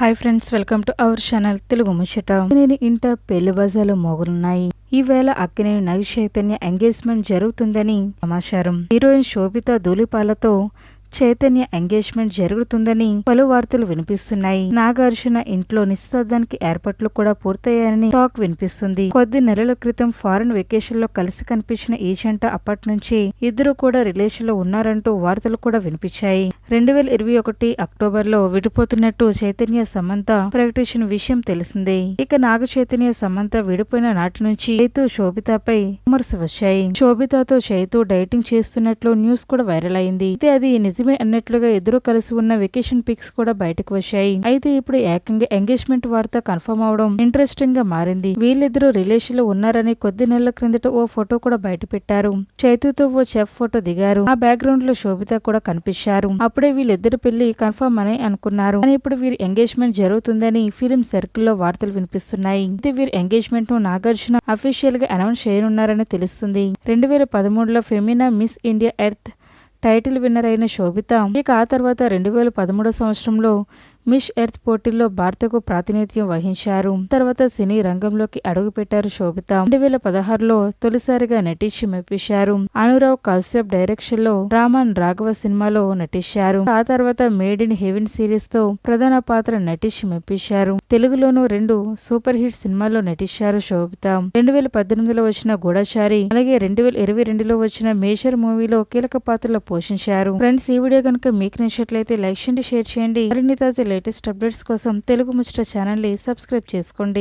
Hi friends welcome to our channel Telugu Muchata నేను ఇంట పెళ్ళి బజాలు మోగులున్నాయి ఈవేళ అక్కినేని నగ చైతన్య ఎంగేజ్మెంట్ జరుగుతుందని సమాచారం. హీరోయిన్ శోభిత ధూళిపాలతో చైతన్య ఎంగేజ్మెంట్ జరుగుతుందని పలు వార్తలు వినిపిస్తున్నాయి. నాగార్జున ఇంట్లో నిశ్చితార్థానికి ఏర్పాట్లు కూడా పూర్తయ్యాయని టాక్ వినిపిస్తుంది. కొద్ది నెలల క్రితం ఫారెన్ వెకేషన్లో కలిసి కనిపించిన ఈ జంట అప్పటి నుంచి ఇద్దరు కూడా రిలేషన్లో ఉన్నారంటూ వార్తలు కూడా వినిపించాయి. రెండు వేల ఇరవై ఒకటి అక్టోబర్లో విడిపోతున్నట్టు చైతన్య సమంత ప్రకటించిన విషయం తెలిసిందే. ఇక నాగ చైతన్య సమంత విడిపోయిన నాటి నుంచి చైతు శోభితపై విమర్శ వచ్చాయి. శోభితతో చైతు డైటింగ్ చేస్తున్నట్లు న్యూస్ కూడా వైరల్ అయింది. అయితే అది నిజమే అన్నట్లుగా ఇద్దరు కలిసి ఉన్న వెకేషన్ పిక్స్ కూడా బయటకు వచ్చాయి. అయితే ఇప్పుడు ఏకంగా ఎంగేజ్మెంట్ వార్త కన్ఫర్మ్ అవడం ఇంట్రెస్టింగ్గా మారింది. వీళ్ళిద్దరూ రిలేషన్లో ఉన్నారని కొద్ది నెలల క్రిందట ఓ ఫోటో కూడా బయట పెట్టారు. చేతితో ఓ చెఫ్ ఫోటో దిగారు. ఆ బ్యాక్గ్రౌండ్లో శోభిత కూడా కనిపించారు. అప్పుడే వీళ్ళిద్దరు పెళ్ళి కన్ఫర్మ్ అని అనుకున్నారు. కానీ ఇప్పుడు వీరి ఎంగేజ్మెంట్ జరుగుతుందని ఫిలిం సర్కిల్లో వార్తలు వినిపిస్తున్నాయి. అయితే వీరి ఎంగేజ్మెంట్ను నాగార్జున అఫీషియల్గా అనౌన్స్ చేయనున్నారని తెలుస్తుంది. రెండు వేల పదమూడులో Femina miss India earth title winner అయిన శోభిత ఇక ఆ తర్వాత రెండు వేల పదమూడో సంవత్సరంలో మిస్ ఎర్త్ పోటీల్లో భారతకు ప్రాతినిధ్యం వహించారు. తర్వాత సినీ రంగంలోకి అడుగుపెట్టారు శోభిత. రెండు వేల పదహారులో తొలిసారిగా నటించి మెప్పించారు. అనురావ్ కశ్యప్ డైరెక్షన్లో రామన్ రాఘవ సినిమాలో నటించారు. ఆ తర్వాత మేడ్ ఇన్ హెవెన్ సిరీస్తో ప్రధాన పాత్ర నటించి మెప్పించారు. తెలుగులోనూ రెండు సూపర్ హిట్ సినిమాల్లో నటించారు శోభిత. రెండు వేల పద్దెనిమిదిలో వచ్చిన గూఢచారి అలాగే రెండు వేల ఇరవై రెండులో వచ్చిన మేజర్ మూవీలో కీలక పాత్రలో పోషించారు. ఫ్రెండ్స్ ఈ వీడియో కనుక మీకు నచ్చినట్లయితే లైక్ చేయండి షేర్ చేయండి. మరిన్ని తాజా లేటెస్ట్ అప్డేట్స్ కోసం తెలుగు ముచ్చట ఛానల్ని సబ్స్క్రైబ్ చేసుకోండి.